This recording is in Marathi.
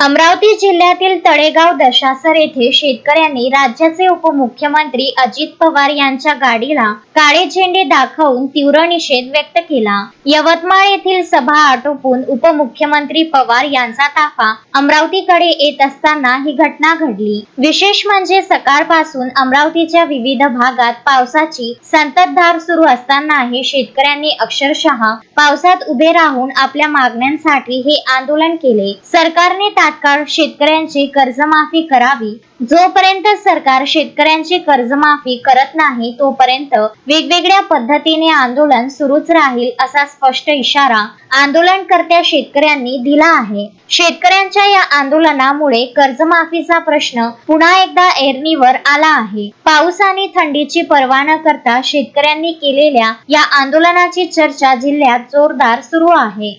अमरावती जिल्ह्यातील तळेगाव दशासर येथे शेतकऱ्यांनी राज्याचे उपमुख्यमंत्री अजित पवार यांच्या गाडीला काळे झेंडे दाखवून तीव्र निषेध व्यक्त केला. यवतमाळ येथील सभा आटोपून उपमुख्यमंत्री पवार यांचा ताफा अमरावतीकडे येत असताना ही घटना घडली. विशेष म्हणजे सकाळपासून अमरावतीच्या विविध भागात पावसाची संततधार सुरू असतानाही शेतकऱ्यांनी अक्षरशः पावसात उभे राहून आपल्या मागण्यांसाठी हे आंदोलन केले. सरकारने तात्काळ शेतकऱ्यांची कर्जमाफी करावी. जोपर्यंत सरकार शेतकऱ्यांची कर्जमाफी करत नाही तोपर्यंत वेगवेगळ्या पद्धतीने आंदोलन सुरूच राहील असा स्पष्ट इशारा आंदोलनकर्त्या शेतकऱ्यांनी दिला आहे. शेतकऱ्यांच्या या आंदोलनामुळे कर्जमाफीचा प्रश्न पुन्हा एकदा एरणीवर आला आहे. पाऊस आणि थंडीची पर्वा न करता शेतकऱ्यांनी केलेल्या या आंदोलनाची चर्चा जिल्ह्यात जोरदार सुरू आहे.